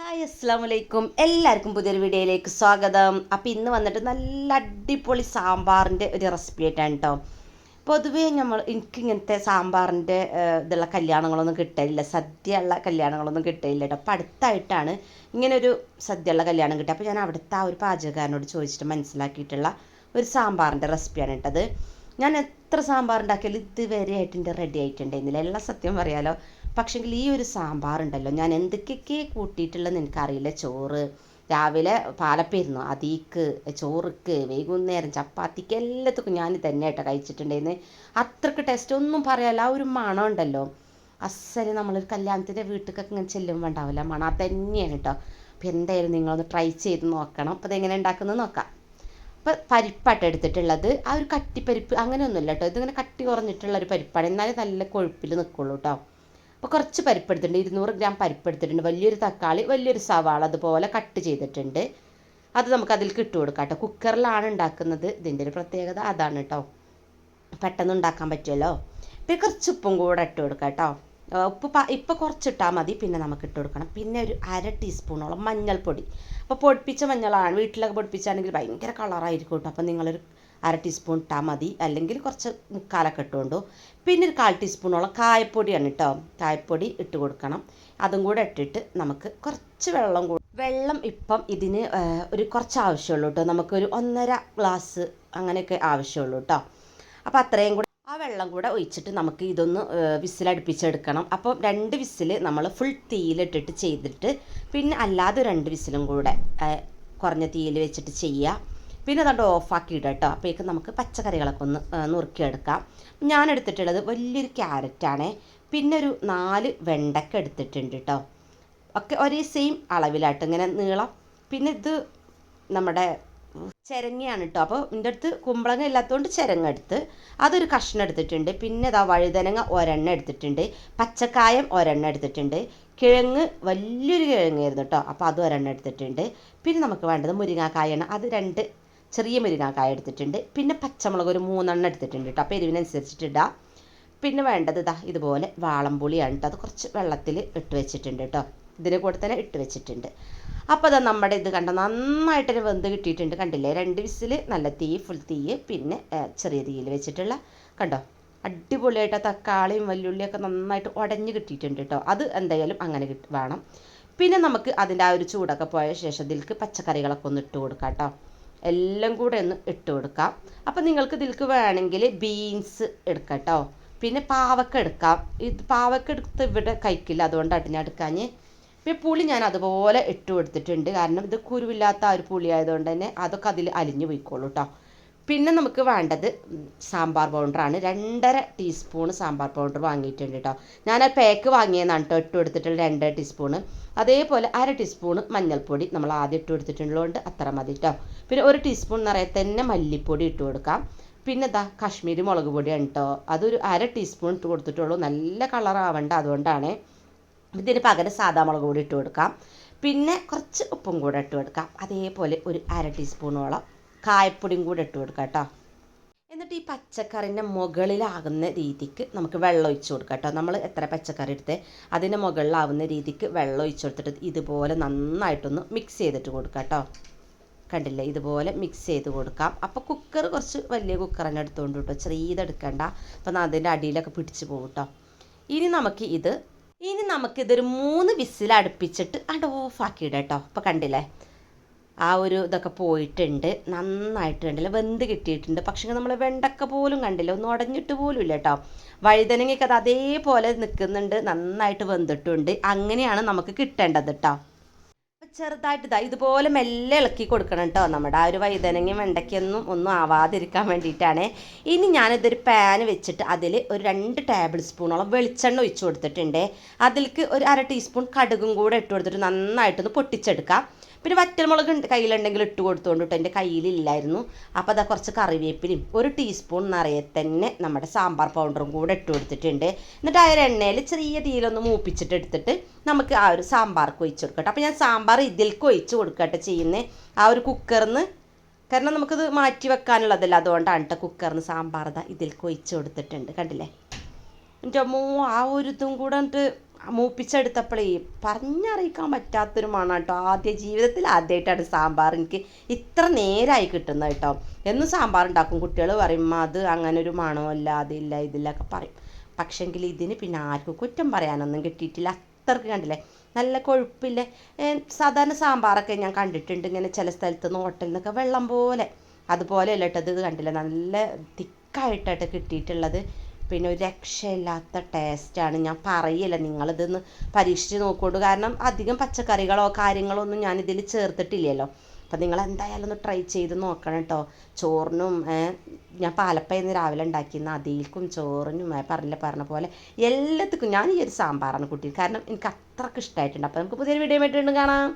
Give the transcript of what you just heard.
Hi അസ്സാം വലൈക്കും എല്ലാവർക്കും പുതിയൊരു വീഡിയോയിലേക്ക് സ്വാഗതം. അപ്പോൾ ഇന്ന് വന്നിട്ട് നല്ല അടിപൊളി സാമ്പാറിന്റെ ഒരു റെസിപ്പി ആയിട്ടാണ് കേട്ടോ പൊതുവേ നമ്മൾ എനിക്ക് ഇങ്ങനത്തെ സാമ്പാറിന്റെ ഇതുള്ള കല്യാണങ്ങളൊന്നും കിട്ടില്ല സദ്യ ഉള്ള കല്യാണങ്ങളൊന്നും കിട്ടില്ല കേട്ടോ അപ്പോൾ അടുത്തായിട്ടാണ് ഇങ്ങനൊരു സദ്യയുള്ള കല്യാണം കിട്ടുക അപ്പോൾ ഞാൻ അവിടുത്തെ ആ ഒരു പാചകക്കാരനോട് ചോദിച്ചിട്ട് മനസ്സിലാക്കിയിട്ടുള്ള ഒരു സാമ്പാറിന്റെ റെസിപ്പിയാണ് കേട്ടത് ഞാൻ എത്ര സാമ്പാർ ഉണ്ടാക്കിയാലും ഇതുവരെ ആയിട്ട് എന്റെ റെഡി ആയിട്ടുണ്ടായിരുന്നില്ല. എല്ലാം സത്യം പറയാലോ പക്ഷെങ്കിൽ ഈ ഒരു സാമ്പാർ ഉണ്ടല്ലോ ഞാൻ എന്തൊക്കെയൊക്കെ കൂട്ടിയിട്ടുള്ളതെന്ന് എനിക്കറിയില്ല. ചോറ്. രാവിലെ പാലപ്പേരുന്നു അതീക്ക് ചോറുക്ക് വൈകുന്നേരം ചപ്പാത്തിക്ക് എല്ലാത്തുക്കും ഞാൻ തന്നെ ആയിട്ടോ കഴിച്ചിട്ടുണ്ടായിരുന്നു. അത്രയ്ക്ക് ടേസ്റ്റ് ഒന്നും പറയാല്ല ആ ഒരു മണം ഉണ്ടല്ലോ. അസൽ നമ്മളൊരു കല്യാണത്തിന്റെ വീട്ടിലേക്കൊക്കെ ഇങ്ങനെ ചെല്ലുമ്പോൾ ഉണ്ടാവില്ല. മണം അത് തന്നെയാണ് കേട്ടോ അപ്പോൾ എന്തായാലും നിങ്ങളൊന്ന് ട്രൈ ചെയ്ത് നോക്കണം. അപ്പോൾ അതെങ്ങനെ ഉണ്ടാക്കുന്നത് നോക്കാം. അപ്പോൾ പരിപ്പാട്ട് എടുത്തിട്ടുള്ളത്. ആ ഒരു കട്ടിപ്പരിപ്പ് അങ്ങനെയൊന്നുമില്ല കേട്ടോ ഇതിങ്ങനെ കട്ടി കുറഞ്ഞിട്ടുള്ള ഒരു പരിപ്പാണ്. എന്നാലും നല്ല കൊഴുപ്പിൽ നിൽക്കുള്ളൂ കേട്ടോ അപ്പോൾ കുറച്ച് പരിപ്പെടുത്തിട്ടുണ്ട് ഇരുന്നൂറ് ഗ്രാം പരിപ്പെടുത്തിട്ടുണ്ട് വലിയൊരു തക്കാളി വലിയൊരു സവാള അതുപോലെ കട്ട് ചെയ്തിട്ടുണ്ട്. അത് നമുക്ക് അതിൽ ഇട്ട് കൊടുക്കാം കേട്ടോ കുക്കറിലാണ് ഉണ്ടാക്കുന്നത്. ഇതിന്റെ ഒരു പ്രത്യേകത അതാണ് കേട്ടോ പെട്ടെന്ന് ഉണ്ടാക്കാൻ പറ്റുമല്ലോ. പിന്നെ കുറച്ച് ഉപ്പും കൂടെ ഇട്ട് കൊടുക്കാം കേട്ടോ ഉപ്പ് പ ഇപ്പം കുറച്ചിട്ടാൽ മതി. പിന്നെ നമുക്ക് ഇട്ട് കൊടുക്കണം. പിന്നെ ഒരു അര ടീസ്പൂണോളം മഞ്ഞൾപ്പൊടി. അപ്പോൾ പൊടിപ്പിച്ച മഞ്ഞളാണ്. വീട്ടിലൊക്കെ പൊടിപ്പിച്ചാണെങ്കിൽ ഭയങ്കര കളറായിരിക്കും കേട്ടോ അപ്പോൾ നിങ്ങളൊരു അര ടീസ്പൂൺ ഇട്ടാൽ മതി അല്ലെങ്കിൽ കുറച്ച് മുക്കാലൊക്കെ ഇട്ടുകൊണ്ടു പിന്നെ ഒരു കാൽ ടീസ്പൂണോളം കായപ്പൊടിയാണ് കേട്ടോ. കായപ്പൊടി ഇട്ട് കൊടുക്കണം. അതും കൂടെ ഇട്ടിട്ട് നമുക്ക് കുറച്ച് വെള്ളം കൂടി വെള്ളം ഇപ്പം ഇതിന് ഒരു കുറച്ച് ആവശ്യമുള്ളൂ കേട്ടോ. നമുക്കൊരു ഒന്നര ഗ്ലാസ് അങ്ങനെയൊക്കെ ആവശ്യമുള്ളൂ കേട്ടോ. അപ്പോൾ അത്രയും കൂടെ ആ വെള്ളം കൂടെ ഒഴിച്ചിട്ട് നമുക്ക് ഇതൊന്ന് വിസിലടുപ്പിച്ചെടുക്കണം. അപ്പോൾ രണ്ട് വിസിൽ നമ്മൾ ഫുൾ തീയിലിട്ടിട്ട് ചെയ്തിട്ട് പിന്നെ അല്ലാതെ രണ്ട് വിസിലും കൂടെ കുറഞ്ഞ തീയിൽ വെച്ചിട്ട് ചെയ്യുക പിന്നെ അതുകൊണ്ട് ഓഫാക്കി കേട്ടോ. അപ്പോഴേക്കും നമുക്ക് പച്ചക്കറികളൊക്കെ ഒന്ന് നുറുക്കിയെടുക്കാം. ഞാൻ എടുത്തിട്ടുള്ളത് വലിയൊരു ക്യാരറ്റാണ്. പിന്നെ ഒരു നാല് വെണ്ടക്ക എടുത്തിട്ടുണ്ട് കേട്ടോ. ഒക്കെ ഒരേ സെയിം അളവിലായിട്ട് ഇങ്ങനെ നീളം. പിന്നെ ഇത് നമ്മുടെ ചിരങ്ങയാണ് കേട്ടോ. അപ്പോൾ എന്റെ അടുത്ത് കുമ്പളങ്ങ ഇല്ലാത്തതുകൊണ്ട് ചിരങ്ങ എടുത്ത്. അതൊരു കഷ്ണം എടുത്തിട്ടുണ്ട്. പിന്നെ ഇതാ വഴുതനങ്ങ ഒരെണ്ണം എടുത്തിട്ടുണ്ട്. പച്ചക്കായം ഒരെണ്ണം എടുത്തിട്ടുണ്ട്. കിഴങ്ങ് വലിയൊരു കിഴങ്ങായിരുന്നു കേട്ടോ. അപ്പോൾ അത് ഒരെണ്ണം എടുത്തിട്ടുണ്ട്. പിന്നെ നമുക്ക് വേണ്ടത് മുരിങ്ങാക്കായാണ്. അത് രണ്ട് ചെറിയ മുരിങ്ങാക്കായ എടുത്തിട്ടുണ്ട്. പിന്നെ പച്ചമുളക് ഒരു മൂന്നെണ്ണം എടുത്തിട്ടുണ്ട് കേട്ടോ. അപ്പോൾ എരിവിനനുസരിച്ചിട്ടിടാം പിന്നെ വേണ്ടത് ഇതാ ഇതുപോലെ വാളംപുളിയാണ് അത് കുറച്ച് വെള്ളത്തിൽ ഇട്ട് വെച്ചിട്ടുണ്ട് കേട്ടോ. ഇതിന് കൂടെ തന്നെ ഇട്ട് വെച്ചിട്ടുണ്ട്. അപ്പോൾ അതാ നമ്മുടെ ഇത് കണ്ടോ? നന്നായിട്ടൊരു വെന്ത് കിട്ടിയിട്ടുണ്ട് കണ്ടില്ലേ? രണ്ട് വിസിൽ നല്ല തീ ഫുൾ തീ പിന്നെ ചെറിയ തീയിൽ വെച്ചിട്ടുള്ള കണ്ടോ? അടിപൊളിയായിട്ട് തക്കാളിയും വല്യുള്ളിയൊക്കെ നന്നായിട്ട് ഉടഞ്ഞ് കിട്ടിയിട്ടുണ്ട് കേട്ടോ. അത് എന്തായാലും അങ്ങനെ വേണം. പിന്നെ നമുക്ക് അതിന്റെ ആ ഒരു ചൂടൊക്കെ പോയ ശേഷം ഇതിലേക്ക് പച്ചക്കറികളൊക്കെ ഒന്ന് ഇട്ട് കൊടുക്കാം കേട്ടോ. എല്ലാം കൂടെ ഒന്ന് ഇട്ട് കൊടുക്കാം. അപ്പോൾ നിങ്ങൾക്ക് ഇതിലേക്ക് വേണമെങ്കിൽ ബീൻസ് എടുക്കാം കേട്ടോ പിന്നെ പാവക്ക എടുക്കാം. ഇത് പാവക്ക എടുത്ത് ഇവിടെ കഴിക്കില്ല അതുകൊണ്ടാണ് ഞാൻ പിന്നെ പുളി ഞാൻ അതുപോലെ ഇട്ട് കൊടുത്തിട്ടുണ്ട്. കാരണം ഇത് കുരുവില്ലാത്ത ആ ഒരു പുളി ആയതുകൊണ്ട് തന്നെ അതൊക്കെ അതിൽ അലിഞ്ഞു പോയിക്കോളൂ കേട്ടോ പിന്നെ നമുക്ക് വേണ്ടത് സാമ്പാർ പൗഡറാണ്. രണ്ടര ടീസ്പൂൺ സാമ്പാർ പൗഡർ വാങ്ങിയിട്ടുണ്ട് കേട്ടോ ഞാൻ ആ പാക്ക് വാങ്ങിയതാണ് കേട്ടോ ഇട്ട് കൊടുത്തിട്ടുള്ള രണ്ടര ടീസ്പൂണ്. അതേപോലെ അര ടീസ്പൂൺ മഞ്ഞൾപ്പൊടി നമ്മൾ ആദ്യം ഇട്ട് കൊടുത്തിട്ടുള്ളതുകൊണ്ട് അത്ര മതി കേട്ടോ പിന്നെ ഒരു ടീസ്പൂൺ നിറയെ തന്നെ മല്ലിപ്പൊടി ഇട്ട് കൊടുക്കാം. പിന്നെ ഇതാ കാശ്മീരി മുളക് പൊടിയാണ് കേട്ടോ അതൊരു അര ടീസ്പൂൺ ഇട്ട് കൊടുത്തിട്ടുള്ളൂ. നല്ല കളറാവണ്ട അതുകൊണ്ടാണ്. ഇതിന് പകരം സാദാ മുളക് പൊടി ഇട്ട് കൊടുക്കാം. പിന്നെ കുറച്ച് ഉപ്പും കൂടെ ഇട്ട് കൊടുക്കാം. അതേപോലെ ഒരു അര ടീസ്പൂണോളം കായപ്പൊടിയും കൂടെ ഇട്ട് കൊടുക്കാം കേട്ടോ. എന്നിട്ട് ഈ പച്ചക്കറിന്റെ മുകളിലാകുന്ന രീതിക്ക് നമുക്ക് വെള്ളം ഒഴിച്ച് കൊടുക്കാം കേട്ടോ. നമ്മൾ എത്ര പച്ചക്കറി എടുത്ത് അതിന്റെ മുകളിലാവുന്ന രീതിക്ക് വെള്ളം ഒഴിച്ച് കൊടുത്തിട്ട് ഇതുപോലെ നന്നായിട്ടൊന്ന് മിക്സ് ചെയ്തിട്ട് കൊടുക്കാം കേട്ടോ. കണ്ടില്ലേ? ഇതുപോലെ മിക്സ് ചെയ്ത് കൊടുക്കാം. അപ്പോൾ കുക്കർ കുറച്ച് വലിയ കുക്കർ തന്നെ എടുത്തുകൊണ്ട് കേട്ടോ ചെറിയതെടുക്കണ്ട അപ്പം അതിന്റെ അടിയിലൊക്കെ പിടിച്ച് പോകും കേട്ടോ. ഇനി നമുക്ക് ഇത് ഇനി നമുക്കിതൊരു മൂന്ന് വിസിൽ അടുപ്പിച്ചിട്ട് അത് ഓഫാക്കിയിടാം കേട്ടോ. അപ്പോൾ കണ്ടില്ലേ? ആ ഒരു ഇതൊക്കെ പോയിട്ടുണ്ട്. നന്നായിട്ട് കണ്ടില്ല. വെന്ത് കിട്ടിയിട്ടുണ്ട്. പക്ഷേ നമ്മൾ വെണ്ടക്ക പോലും കണ്ടില്ല. ഒന്നും ഉടഞ്ഞിട്ട് പോലും ഇല്ല കേട്ടോ. വഴുതനങ്ങയൊക്കെ അത് അതേപോലെ നിൽക്കുന്നുണ്ട് നന്നായിട്ട് വെന്തിട്ടുണ്ട്. അങ്ങനെയാണ് നമുക്ക് കിട്ടേണ്ടത് കേട്ടോ. ചെറുതായിട്ട് ഇതാ ഇതുപോലെ മെല്ലെ ഇളക്കി കൊടുക്കണം കേട്ടോ നമ്മുടെ ആ ഒരു വൈതനങ്ങയും വെണ്ടയ്ക്കൊന്നും ഒന്നും ആവാതിരിക്കാൻ വേണ്ടിയിട്ടാണ്. ഇനി ഞാനിതൊരു പാൻ വെച്ചിട്ട് അതിൽ ഒരു രണ്ട് ടേബിൾ സ്പൂണോളം വെളിച്ചെണ്ണ ഒഴിച്ചു കൊടുത്തിട്ടുണ്ട്. അതിലേക്ക് ഒരു അര ടീസ്പൂൺ കടുകും കൂടെ ഇട്ട് കൊടുത്തിട്ട് നന്നായിട്ടൊന്ന് പൊട്ടിച്ചെടുക്കാം. പിന്നെ വറ്റൽമുളക് കയ്യിലുണ്ടെങ്കിൽ ഇട്ട് കൊടുത്തോണ്ട് കേട്ടോ എന്റെ കയ്യിലില്ലായിരുന്നു. അപ്പോൾ അതാ കുറച്ച് കറിവേപ്പിലയും ഒരു ടീസ്പൂൺ നിറയെ തന്നെ നമ്മുടെ സാമ്പാർ പൗഡറും കൂടെ ഇട്ട് കൊടുത്തിട്ടുണ്ട്. എന്നിട്ട് ആ ഒരു എണ്ണയിൽ ചെറിയ തീയിലൊന്ന് മൂപ്പിച്ചിട്ട് എടുത്തിട്ട് നമുക്ക് ആ ഒരു സാമ്പാർക്ക് ഒഴിച്ച് അപ്പോൾ ഞാൻ സാമ്പാർ ഇതിലേക്ക് ഒഴിച്ച് കൊടുക്കട്ടെ ചെയ്യുന്നത് ആ ഒരു കുക്കറിന്ന് കാരണം നമുക്കിത് മാറ്റി വെക്കാനുള്ളതല്ല. അതുകൊണ്ടാണ് കേട്ടോ കുക്കറിന് സാമ്പാർ ഇതാ ഇതിലേക്ക് ഒഴിച്ച് കൊടുത്തിട്ടുണ്ട്. കണ്ടില്ലേ? എന്റെ അമ്മോ ആ ഒരു ഇതും കൂടെ എന്നിട്ട് മൂപ്പിച്ചെടുത്തപ്പോഴേ പറഞ്ഞറിയിക്കാൻ പറ്റാത്തൊരു മണം കേട്ടോ ആദ്യ ജീവിതത്തിൽ ആദ്യമായിട്ടാണ് സാമ്പാർ എനിക്ക് ഇത്ര നേരമായി കിട്ടുന്നത് കേട്ടോ എന്നും സാമ്പാർ ഉണ്ടാക്കും. കുട്ടികൾ പറയും "ഉമ്മ, അത് അങ്ങനെ ഒരു മണമല്ല അതില്ല ഇതില്ല ഒക്കെ പറയും. പക്ഷെങ്കിൽ ഇതിന് പിന്നെ ആർക്കും കുറ്റം പറയാനൊന്നും കിട്ടിയിട്ടില്ല. അത്രയ്ക്ക് കണ്ടില്ലേ? നല്ല കൊഴുപ്പില്ല? സാധാരണ സാമ്പാറൊക്കെ ഞാൻ കണ്ടിട്ടുണ്ട് ഇങ്ങനെ ചില സ്ഥലത്ത് നിന്ന് ഹോട്ടലിൽ നിന്നൊക്കെ വെള്ളം പോലെ. അതുപോലെ അല്ല കേട്ടോ കണ്ടില്ല? നല്ല തിക്കായിട്ടായിട്ട് കിട്ടിയിട്ടുള്ളത്. പിന്നെ ഒരു രക്ഷയില്ലാത്ത ടേസ്റ്റാണ്. ഞാൻ പറയില്ല നിങ്ങളിതൊന്ന് പരീക്ഷിച്ച് നോക്കോളൂ കാരണം അധികം പച്ചക്കറികളോ കാര്യങ്ങളോ ഒന്നും ഞാനിതിൽ ചേർത്തിട്ടില്ലല്ലോ. അപ്പം നിങ്ങൾ എന്തായാലും ഒന്ന് ട്രൈ ചെയ്ത് നോക്കണം കേട്ടോ ചോറിനും ഞാൻ പാലപ്പയെന്ന് രാവിലെ ഉണ്ടാക്കിയിരുന്ന അതിൽക്കും ചോറിനും പറഞ്ഞില്ല പറഞ്ഞ പോലെ എല്ലാത്തിനും ഞാൻ ഈ ഒരു സാമ്പാറാണ് കുട്ടി കാരണം എനിക്ക് അത്രയ്ക്ക് ഇഷ്ടമായിട്ടുണ്ട് അപ്പോൾ നമുക്ക് പുതിയൊരു വീഡിയോ ആയിട്ട് കാണാം.